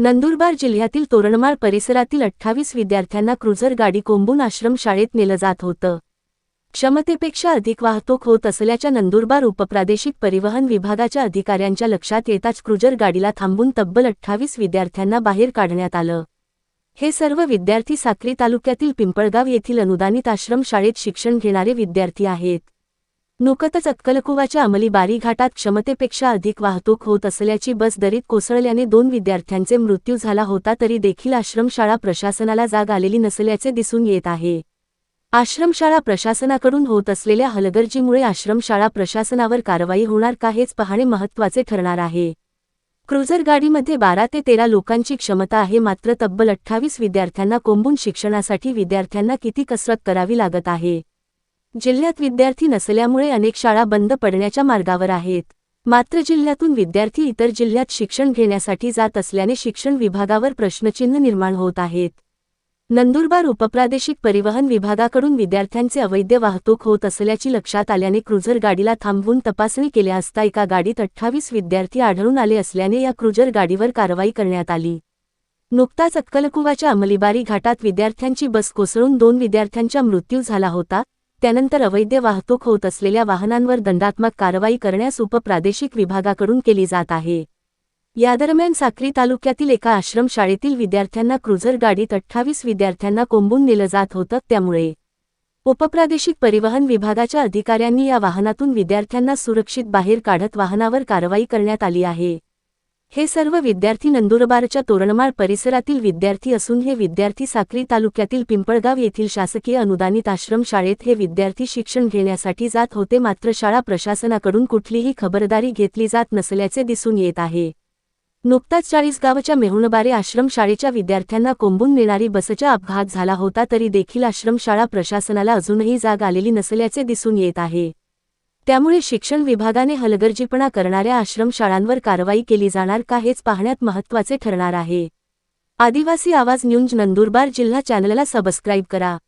नंदुरबार जिल्ह्यातील तोरणमाळ परिसरातील अठ्ठावीस विद्यार्थ्यांना क्रुझर गाडी कोंबून आश्रमशाळेत नेलं जात होतं. क्षमतेपेक्षा अधिक वाहतूक होत असल्याच्या नंदुरबार उपप्रादेशिक परिवहन विभागाच्या अधिकाऱ्यांच्या लक्षात येताच क्रुझर गाडीला थांबून तब्बल अठ्ठावीस विद्यार्थ्यांना बाहेर काढण्यात आलं. हे सर्व विद्यार्थी साक्री तालुक्यातील पिंपळगाव येथील अनुदानित आश्रमशाळेत शिक्षण घेणारे विद्यार्थी आहेत. नुकतच अक्कलकुवाच्या अंमली बारी घाटात क्षमतेपेक्षा अधिक वाहतूक होत असल्याची बस दरीत कोसळल्याने दोन विद्यार्थ्यांचे मृत्यू झाला होता तरी देखील आश्रमशाळा प्रशासनाला जाग आलेली नसल्याचे दिसून येत आहे. आश्रमशाळा प्रशासनाकडून होत असलेल्या हलगर्जीमुळे आश्रमशाळा प्रशासनावर कारवाई होणार का हेच पाहणे महत्त्वाचे ठरणार आहे. क्रुझर गाडीमध्ये बारा ते तेरा लोकांची क्षमता आहे मात्र तब्बल अठ्ठावीस विद्यार्थ्यांना कोंबून शिक्षणासाठी विद्यार्थ्यांना किती कसरत करावी लागत आहे? जिल्ह्यात विद्यार्थी नसल्यामुळे अनेक शाळा बंद पडण्याच्या मार्गावर आहेत. मात्र जिल्ह्यातून विद्यार्थी इतर जिल्ह्यात शिक्षण घेण्यासाठी जात असल्याने शिक्षण विभागावर प्रश्नचिन्ह निर्माण होत आहेत. नंदुरबार उपप्रादेशिक परिवहन विभागाकडून विद्यार्थ्यांचे अवैध वाहतूक होत असल्याची लक्षात आल्याने क्रुझर गाडीला थांबवून तपासणी केल्या असता एका गाडीत अठ्ठावीस विद्यार्थी आढळून आले असल्याने या क्रुझर गाडीवर कारवाई करण्यात आली. नुकताच अक्कलकुवाच्या अंमलीबारी घाटात विद्यार्थ्यांची बस कोसळून दोन विद्यार्थ्यांचा मृत्यू झाला होता. त्यानंतर अवैध वाहतूक होत असलेल्या वाहनांवर दंडात्मक कारवाई करण्यास उपप्रादेशिक विभागाकडून केली जात आहे. यादरम्यान साक्री तालुक्यातील एका आश्रमशाळेतील विद्यार्थ्यांना क्रुझर गाडीत अठ्ठावीस विद्यार्थ्यांना कोंबून नेलं जात होतं त्यामुळे उपप्रादेशिक परिवहन विभागाच्या अधिकाऱ्यांनी या वाहनातून विद्यार्थ्यांना सुरक्षित बाहेर काढत वाहनावर कारवाई करण्यात आली आहे. हे सर्व विद्यार्थी नंदुरबारच्या तोरणमाळ परिसरातील विद्यार्थी असून हे विद्यार्थी साक्री तालुक्यातील पिंपळगाव येथील शासकीय अनुदानित आश्रमशाळेत हे विद्यार्थी शिक्षण घेण्यासाठी जात होते. मात्र शाळा प्रशासनाकडून कुठलीही खबरदारी घेतली जात नसल्याचे दिसून येत आहे. नुकताच चाळीसगावच्या मेहुणबारे आश्रमशाळेच्या विद्यार्थ्यांना कोंबून नेणारी बसचा अपघात झाला होता तरी देखील आश्रमशाळा प्रशासनाला अजूनही जाग आलेली नसल्याचे दिसून येत आहे. त्यामुळे शिक्षण विभागाने हलगर्जीपणा करणाऱ्या आश्रमशाळांवर कारवाई केली जाणार का हेच पाहण्यात महत्त्वाचे ठरणार आहे. आदिवासी आवाज न्यूज नंदुरबार जिल्हा चॅनलला सबस्क्राईब करा.